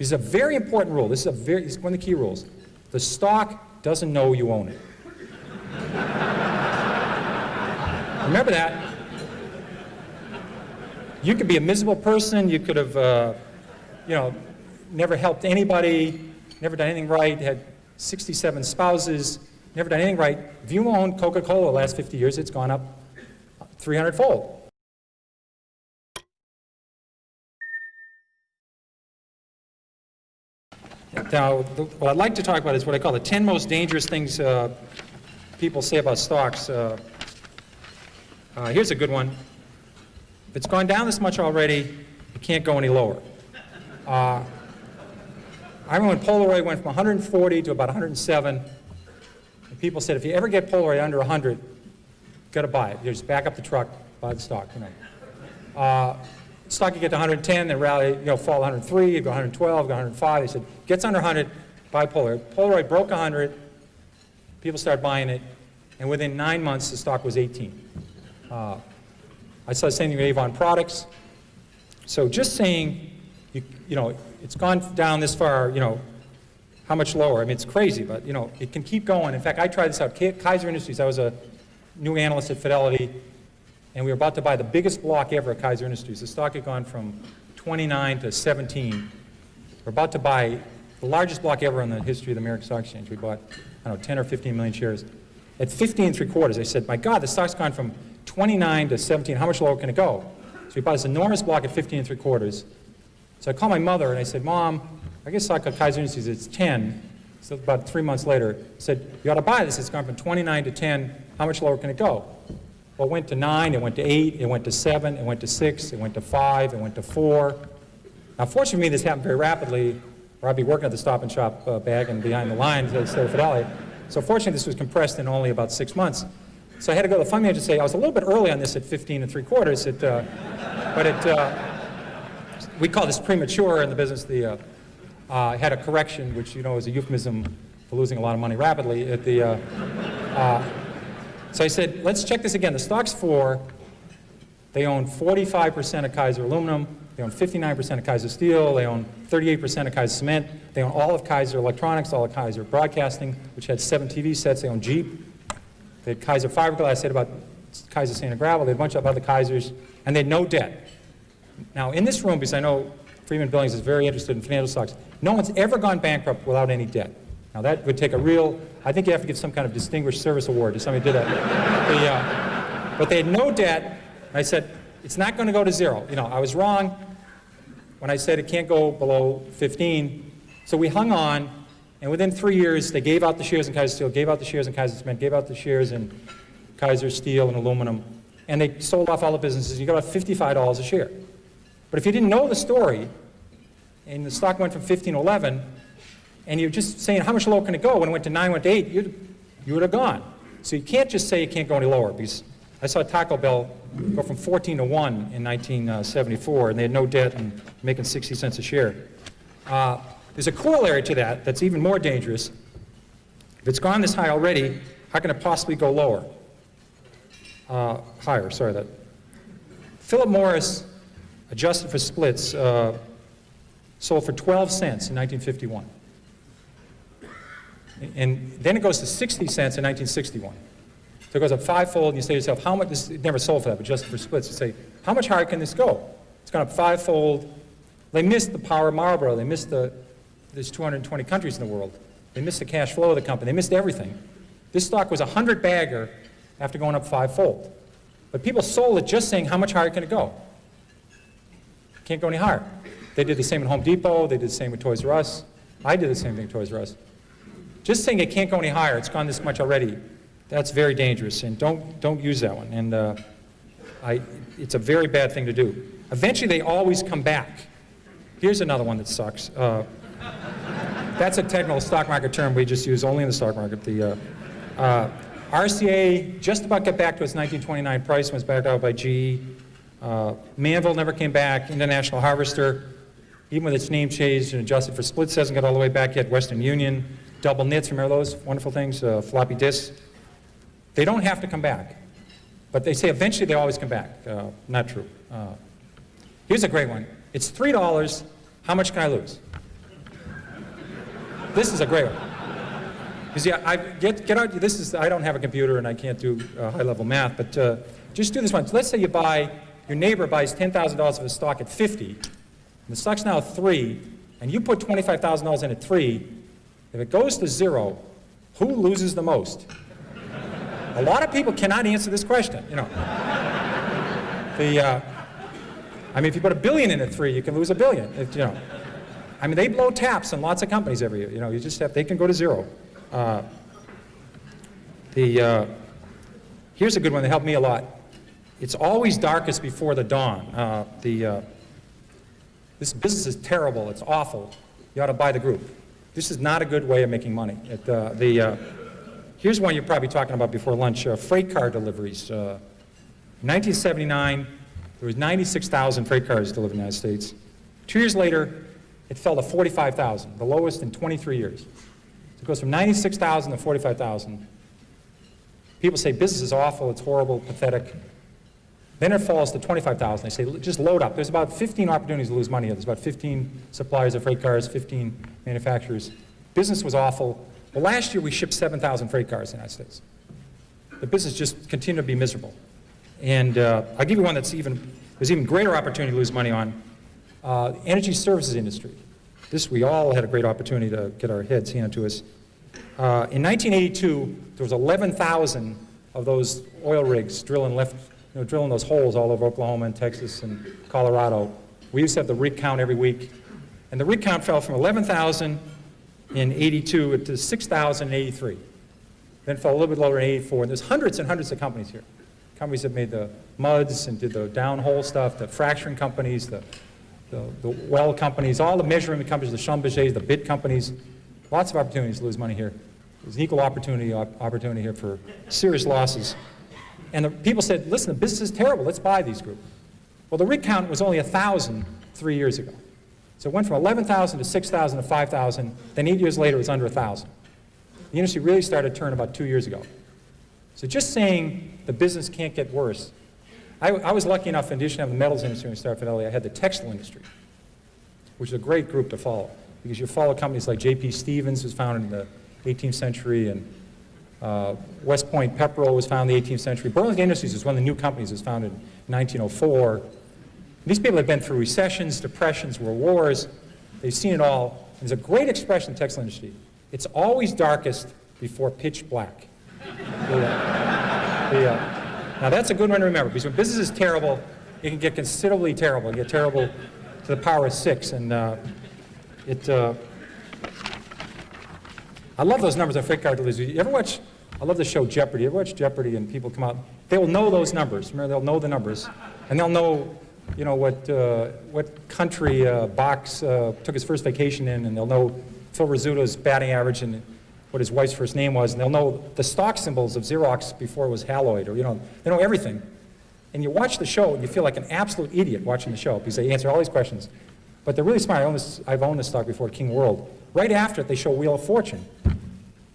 This is a very important rule. This is a very, this is one of the key rules. The stock doesn't know you own it. Remember that. You could be a miserable person. You could have, uh, you know, never helped anybody, never done anything right, had 67 spouses, never done anything right. If you own Coca-Cola the last 50 years, it's gone up 300-fold. Now, the- what I'd like to talk about is what I call the 10 most dangerous things uh, people say about stocks. Uh, uh, Here's a good one. If it's gone down this much already, it can't go any lower. Uh, I remember when Polaroid went from 140 to about 107, and people said, if you ever get Polaroid under 100, got to buy it. You just back up the truck, buy the stock, you know. Uh, stock you get to 110, then rally, you know, fall 103, you go 112, go 105. They said, gets under 100, buy Polaroid. Polaroid broke 100, people started buying it, and within nine months, the stock was 18. Uh, I saw the same thing with Avon Products. So just saying, you, you know, it's gone down this far, you know, how much lower? I mean, it's crazy, but, you know, it can keep going. In fact, I tried this out. Kaiser Industries, I was a new analyst at Fidelity, and we were about to buy the biggest block ever at Kaiser Industries. The stock had gone from 29 to 17. We're about to buy the largest block ever in the history of the American Stock Exchange. We bought, I don't know, 10 or 15 million shares. At 15 and three quarters, I said, my God, the stock's gone from 29 to 17. How much lower can it go? So we bought this enormous block at 15 and three quarters. So I called my mother and I said, Mom, I guess stock at Kaiser Industries, it's 10. So about three months later, I said, you ought to buy this. It's gone from 29 to 10. How much lower can it go? Well, it went to 9, it went to 8, it went to 7, it went to 6, it went to 5, it went to 4. Now, fortunately for me, this happened very rapidly, or I'd be working at the Stop and Shop uh, bag and behind the lines instead of Fidelity. So fortunately, this was compressed in only about six months. So I had to go to the fund manager and say, I was a little bit early on this at 15 and three quarters, it, uh, but it, uh, we call this premature in the business. The uh, uh, had a correction, which you know is a euphemism for losing a lot of money rapidly. At the, uh, uh, so I said, let's check this again. The stock's four. They own 45% of Kaiser Aluminum. They own 59% of Kaiser Steel. They own 38% of Kaiser Cement. They own all of Kaiser Electronics, all of Kaiser Broadcasting, which had seven TV sets. They own Jeep. They had Kaiser Fiberglass. They had about Kaiser Sand and Gravel. They had a bunch of other Kaisers, and they had no debt. Now, in this room, because I know Freeman Billings is very interested in financial stocks, no one's ever gone bankrupt without any debt. Now, that would take a real, I think you have to give some kind of distinguished service award to somebody who did that. The, uh, but they had no debt. I said, it's not going to go to zero. You know, I was wrong when I said it can't go below 15. So we hung on, and within three years, they gave out the shares in Kaiser Steel, gave out the shares in Kaiser Cement, gave out the shares in Kaiser Steel and aluminum, and they sold off all the businesses. You got about $55 a share. But if you didn't know the story, and the stock went from 15 to 11, and you're just saying how much lower can it go, when it went to 9, went to 8, you'd, you would have gone. So you can't just say it can't go any lower, because I saw Taco Bell go from 14 to 1 in 1974, and they had no debt and making 60 cents a share. Uh, there's a corollary to that that's even more dangerous. If it's gone this high already, how can it possibly go lower? Uh, higher, sorry. That. Philip Morris, adjusted for splits, uh, sold for 12 cents in 1951. And then it goes to 60 cents in 1961. So it goes up fivefold, and you say to yourself, how much, this it never sold for that, but just for splits, you say, how much higher can this go? It's gone up fivefold. They missed the power of Marlboro. They missed the, there's 220 countries in the world. They missed the cash flow of the company. They missed everything. This stock was a 100 bagger after going up fivefold. But people sold it just saying, how much higher can it go? Can't go any higher. They did the same at Home Depot. They did the same with Toys R Us. I did the same thing at Toys R Us. Just saying it can't go any higher, it's gone this much already, that's very dangerous, and don't, don't use that one. And uh, I, it's a very bad thing to do. Eventually, they always come back. Here's another one that sucks. Uh, that's a technical stock market term we just use only in the stock market. The uh, uh, RCA just about got back to its 1929 price, and was backed out by GE. Uh, Manville never came back. International Harvester, even with its name changed and adjusted for splits, hasn't got all the way back yet. Western Union, double knits, remember those wonderful things? Uh, floppy disks. They don't have to come back. But they say eventually they always come back. Uh, not true. Uh, here's a great one. It's $3. How much can I lose? This is a great one. Because yeah, I get get out. This is I don't have a computer and I can't do uh, high level math, but uh, just do this one. Let's say you buy your neighbor buys ten thousand dollars of a stock at fifty, and the stock's now at three, and you put twenty five thousand dollars in at three. If it goes to zero, who loses the most? A lot of people cannot answer this question. You know, the uh, I mean, if you put a billion in at three, you can lose a billion. If, you know, I mean, they blow taps in lots of companies every year. You know, you just have they can go to zero. Uh, the, uh, here's a good one that helped me a lot. It's always darkest before the dawn. Uh, the, uh, this business is terrible. It's awful. You ought to buy the group. This is not a good way of making money. Uh, the, uh, here's one you're probably talking about before lunch, uh, freight car deliveries. Uh, in 1979, there was 96,000 freight cars delivered in the United States. Two years later, it fell to 45,000, the lowest in 23 years. So it goes from 96,000 to 45,000. People say business is awful, it's horrible, pathetic. Then it falls to 25,000. They say, just load up. There's about 15 opportunities to lose money. There's about 15 suppliers of freight cars, 15 manufacturers. Business was awful. Well, last year we shipped 7,000 freight cars in the United States. The business just continued to be miserable. And uh, I'll give you one that's even, there's even greater opportunity to lose money on. Uh, energy services industry. This, we all had a great opportunity to get our heads handed to us. Uh, in 1982, there was 11,000 of those oil rigs drilling left, you know, drilling those holes all over Oklahoma and Texas and Colorado. We used to have the rig count every week, and the rig count fell from 11,000 in 82 to 6,083. Then fell a little bit lower in 84. And there's hundreds and hundreds of companies here. Companies that made the muds and did the downhole stuff, the fracturing companies, the, the, the well companies, all the measurement companies, the Schlumbergers, the bid companies. Lots of opportunities to lose money here. There's an equal opportunity op- opportunity here for serious losses. And the people said, listen, the business is terrible. Let's buy these groups. Well, the rig count was only 1,000 three years ago. So it went from 11,000 to 6,000 to 5,000. Then eight years later, it was under 1,000. The industry really started to turn about two years ago. So just saying the business can't get worse. I, I was lucky enough, in addition to having the metals industry when I Fidelity, I had the textile industry, which is a great group to follow. Because you follow companies like J.P. Stevens, was founded in the 18th century, and uh, West Point Pepperell was founded in the 18th century. Burlington Industries was one of the new companies that was founded in 1904. These people have been through recessions, depressions, world wars. They've seen it all. There's a great expression in the textile industry. It's always darkest before pitch black. The, uh, the, uh, now that's a good one to remember because when business is terrible, it can get considerably terrible. It can get terrible to the power of six. And uh, it, uh, I love those numbers on freight car deliveries. You ever watch, I love the show Jeopardy. Ever watch Jeopardy and people come out, they will know those numbers. Remember, they'll know the numbers. And they'll know, you know, what, uh, what country uh, Box uh, took his first vacation in, and they'll know Phil Rizzuto's batting average and what his wife's first name was, and they'll know the stock symbols of Xerox before it was Haloid, or, you know, they know everything. And you watch the show, and you feel like an absolute idiot watching the show because they answer all these questions. But they're really smart. I own this, I've owned this stock before, King World. Right after it, they show Wheel of Fortune.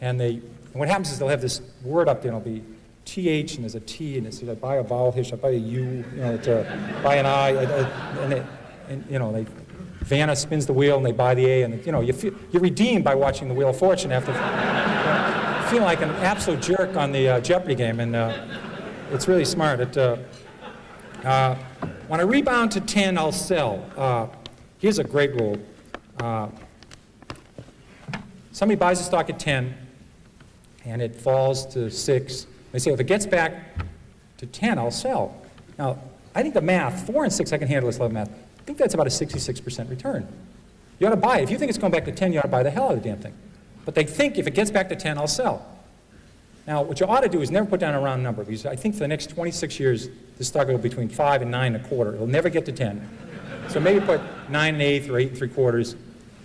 And they, and what happens is they'll have this word up there, and it'll be TH, and there's a T, and it says, I buy a vowel here, should I buy a U, you know, to buy an I, and, they, and, you know, they, Vanna spins the wheel, and they buy the A, and, you know, you feel, you're redeemed by watching the Wheel of Fortune after, you know, feel like an absolute jerk on the uh, Jeopardy game, and uh, it's really smart. It, uh, uh, when I rebound to 10, I'll sell. Uh, here's a great rule. Uh, somebody buys a stock at 10, and it falls to 6. They say, if it gets back to 10, I'll sell. Now, I think the math, 4 and 6, I can handle this level math. I think that's about a 66% return. You ought to buy it. If you think it's going back to 10, you ought to buy the hell out of the damn thing. But they think if it gets back to 10, I'll sell. Now, what you ought to do is never put down a round number because I think for the next 26 years, this stock will be between 5 and 9 and a quarter. It'll never get to 10. So maybe put 9 and 8 or 8 and 3 quarters.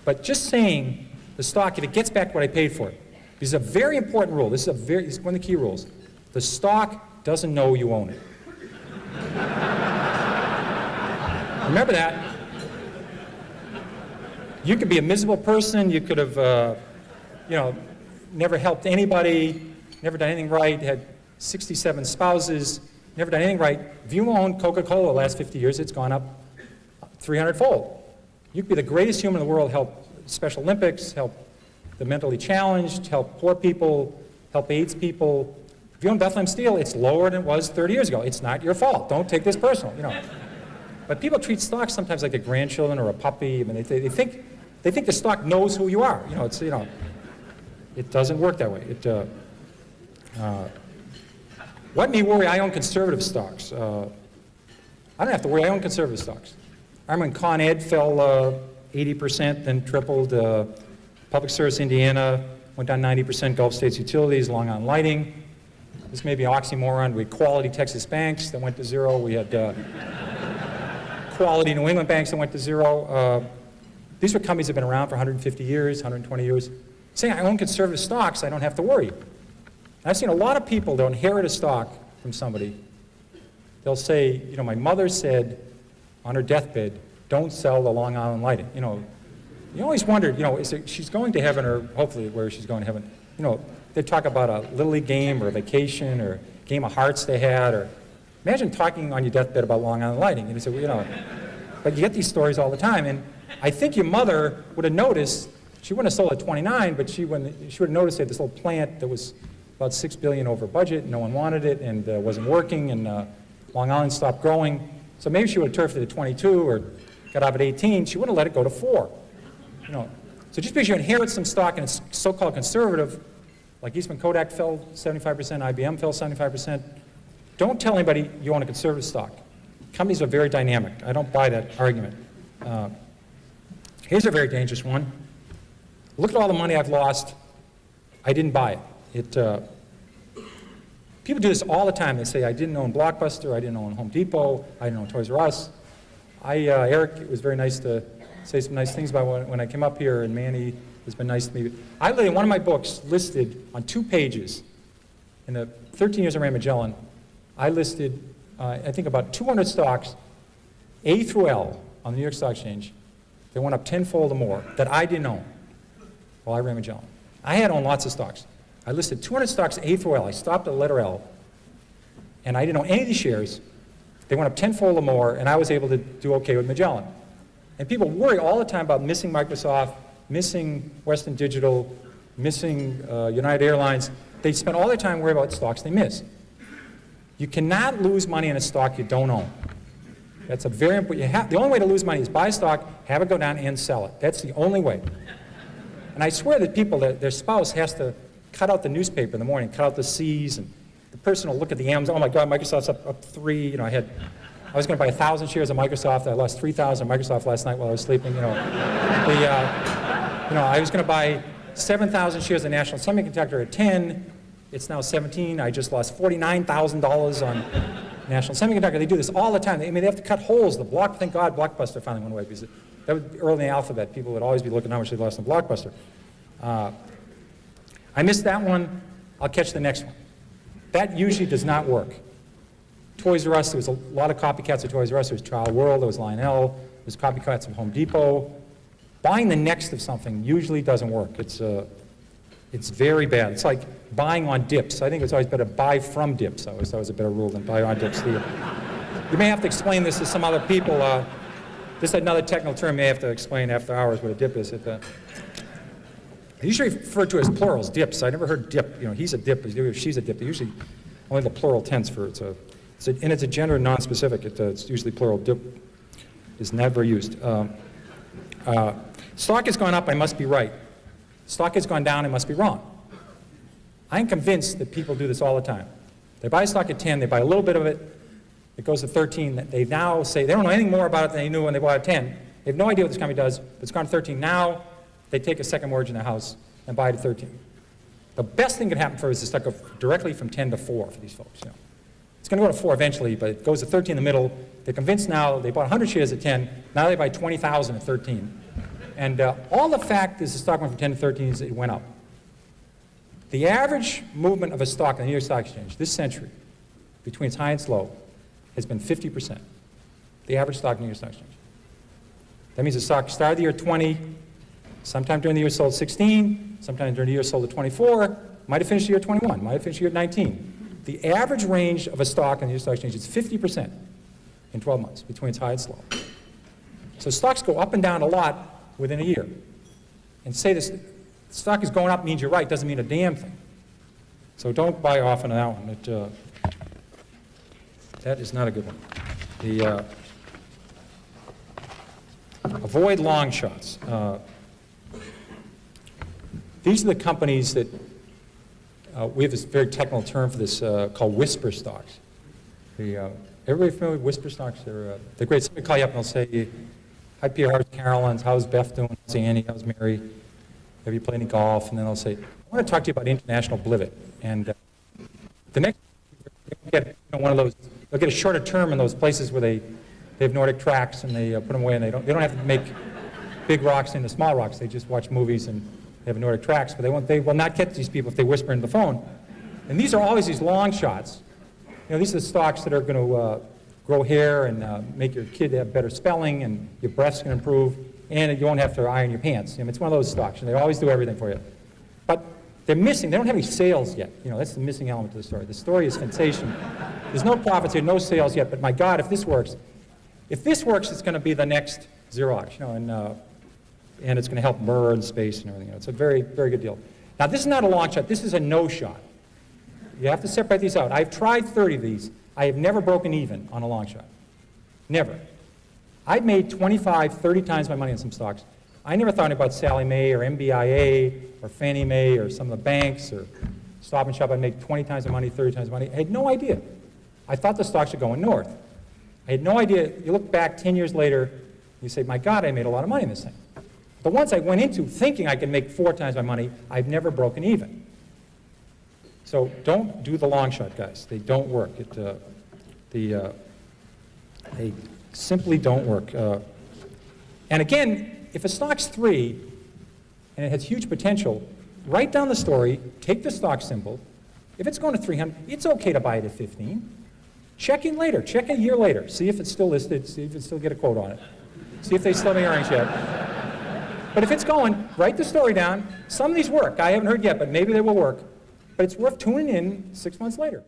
But just saying the stock, if it gets back what I paid for it, this is a very important rule. This is, a very, this is one of the key rules. The stock doesn't know you own it. Remember that. You could be a miserable person. You could have, uh, you know, never helped anybody, never done anything right, had 67 spouses, never done anything right. If you own Coca-Cola the last 50 years, it's gone up 300-fold. You could be the greatest human in the world, help Special Olympics, help the mentally challenged, help poor people, help AIDS people. If you own Bethlehem Steel, it's lower than it was 30 years ago. It's not your fault. Don't take this personal, you know. But people treat stocks sometimes like their grandchildren or a puppy. I mean, they, they think they think the stock knows who you are. You know, it's you know, it doesn't work that way. It. Uh, uh, let me worry. I own conservative stocks. Uh, I don't have to worry. I own conservative stocks. I remember when Con Ed fell uh, 80%, then tripled. Public Service Indiana went down 90%. Gulf States Utilities, Long Island Lighting. This may be oxymoron. We had Quality Texas Banks that went to zero. We had uh, Quality New England Banks that went to zero. Uh, these were companies that have been around for 150 years, 120 years. Saying I own conservative stocks, I don't have to worry. I've seen a lot of people that inherit a stock from somebody. They'll say, you know, my mother said on her deathbed, don't sell the Long Island Lighting. You know, you always wondered, you know, is it, she's going to heaven or hopefully where she's going to heaven. You know, they talk about a little league game or a vacation or game of hearts they had or imagine talking on your deathbed about Long Island Lighting. And you say, well, you know, but you get these stories all the time. And I think your mother would have noticed, she wouldn't have sold at 29, but she, wouldn't, she would have noticed they had this little plant that was about six billion over budget, no one wanted it, and uh, wasn't working, and uh, Long Island stopped growing. So maybe she would have turfed it at 22 or got out at 18. She wouldn't have let it go to four. You know, so just because you inherit some stock and it's so-called conservative, like Eastman Kodak fell 75%, IBM fell 75%, don't tell anybody you own a conservative stock. Companies are very dynamic. I don't buy that argument. Uh, here's a very dangerous one. Look at all the money I've lost. I didn't buy it. It, uh, people do this all the time. They say, I didn't own Blockbuster, I didn't own Home Depot, I didn't own Toys R Us. I, uh, Eric, it was very nice to say some nice things about when, when I came up here, and Manny has been nice to me. I literally, one of my books listed on two pages, in the 13 years I ran Magellan, I listed, uh, I think, about 200 stocks, A through L, on the New York Stock Exchange, They went up tenfold or more, that I didn't own while I ran Magellan. I had owned lots of stocks. I listed 200 stocks A through L. I stopped at letter L, and I didn't own any of these shares. They went up tenfold or more, and I was able to do okay with Magellan. And people worry all the time about missing Microsoft, missing Western Digital, missing uh, United Airlines. They spend all their time worrying about stocks they miss. You cannot lose money in a stock you don't own. That's a very important. You have, the only way to lose money is buy a stock, have it go down, and sell it. That's the only way. And I swear that people, that their spouse has to cut out the newspaper in the morning, cut out the C's, and the person will look at the Amazon. Oh my God, Microsoft's up, up three. You know, I had, I was going to buy a thousand shares of Microsoft. I lost three thousand Microsoft last night while I was sleeping. You know, the, uh, you know, I was going to buy seven thousand shares of National Semiconductor at ten. It's now 17. I just lost $49,000 on National Semiconductor. They do this all the time. I mean, they have to cut holes. The block, thank God, Blockbuster finally went away because that was early in alphabet. People would always be looking how much they lost on Blockbuster. Uh, I missed that one. I'll catch the next one. That usually does not work. Toys R Us, there was a lot of copycats of Toys R Us. There was Child World, there was Lionel, there was copycats of Home Depot. Buying the next of something usually doesn't work. It's, uh, it's very bad. It's like buying on dips. I think it's always better to buy from dips. I always thought it was a better rule than buy on dips. You may have to explain this to some other people. Uh, this is another technical term you may have to explain after hours what a dip is. It, uh, usually refer to as plurals, dips. I never heard dip. You know, he's a dip, she's a dip. They usually only the plural tense for it's a, it's a and it's a gender non-specific. It, uh, it's usually plural. Dip is never used. Um, uh, stock has gone up. I must be right. Stock has gone down. I must be wrong. I'm convinced that people do this all the time. They buy stock at 10. They buy a little bit of it. It goes to 13. They now say they don't know anything more about it than they knew when they bought it at 10. They have no idea what this company does. But it's gone to 13 now. They take a second mortgage in their house and buy it at 13. The best thing that can happen for us is to go directly from 10 to 4 for these folks. You know. It's going to go to 4 eventually, but it goes to 13 in the middle. They're convinced now they bought 100 shares at 10. Now they buy 20,000 at 13. And uh, all the fact is the stock went from 10 to 13 is it went up. The average movement of a stock on the New York Stock Exchange this century, between its high and its low, has been 50%. The average stock on the New York Stock Exchange. That means the stock started the year 20, sometime during the year sold 16, sometime during the year sold at 24, might have finished the year 21, might have finished the year 19. The average range of a stock on the York Stock Exchange is 50% in 12 months, between its high and low. So stocks go up and down a lot within a year. And say this, stock is going up means you're right, doesn't mean a damn thing. So don't buy off on that one. It, uh, that is not a good one. The, uh, avoid long shots. Uh, These are the companies that, uh, we have this very technical term for this uh, called whisper stocks. The, uh, everybody familiar with whisper stocks? They're, uh, they're great. Somebody call you up and they'll say, hi Peter, how's Carolyn's, how's Beth doing, how's Annie, how's Mary, have you played any golf? And then they'll say, I want to talk to you about International Blivet. And uh, the next, they'll get you know, one of those, they'll get a shorter term in those places where they, they have Nordic tracks and they uh, put them away and they don't, they don't have to make big rocks into small rocks. They just watch movies and they have Nordic tracks, but they won't, they will not get these people if they whisper into the phone. And these are always these long shots. You know, these are the stocks that are going to uh, grow hair and uh, make your kid have better spelling and your breaths can improve and you won't have to iron your pants. I mean, it's one of those stocks and they always do everything for you. But they're missing, they don't have any sales yet. You know, that's the missing element to the story. The story is sensation. There's no profits here, no sales yet, but my God, if this works, if this works, it's going to be the next Xerox, you know, and, uh, and it's going to help Murr and space and everything. It's a very, very good deal. Now, this is not a long shot. This is a no shot. You have to separate these out. I've tried 30 of these. I have never broken even on a long shot. Never. I've made 25, 30 times my money on some stocks. I never thought about Sally Mae or MBIA or Fannie Mae or some of the banks or Stop and Shop. I'd make 20 times the money, 30 times the money. I had no idea. I thought the stocks were going north. I had no idea. You look back 10 years later, you say, my God, I made a lot of money in this thing. The ones I went into thinking I could make four times my money, I've never broken even. So don't do the long shot, guys. They don't work. It, uh, the, uh, they simply don't work. Uh, and again, if a stock's three and it has huge potential, write down the story, take the stock symbol. If it's going to 300, it's okay to buy it at 15. Check in later. Check a year later. See if it's still listed. See if it still get a quote on it. See if they still have earnings yet. But if it's going, write the story down. Some of these work. I haven't heard yet, but maybe they will work. But it's worth tuning in six months later.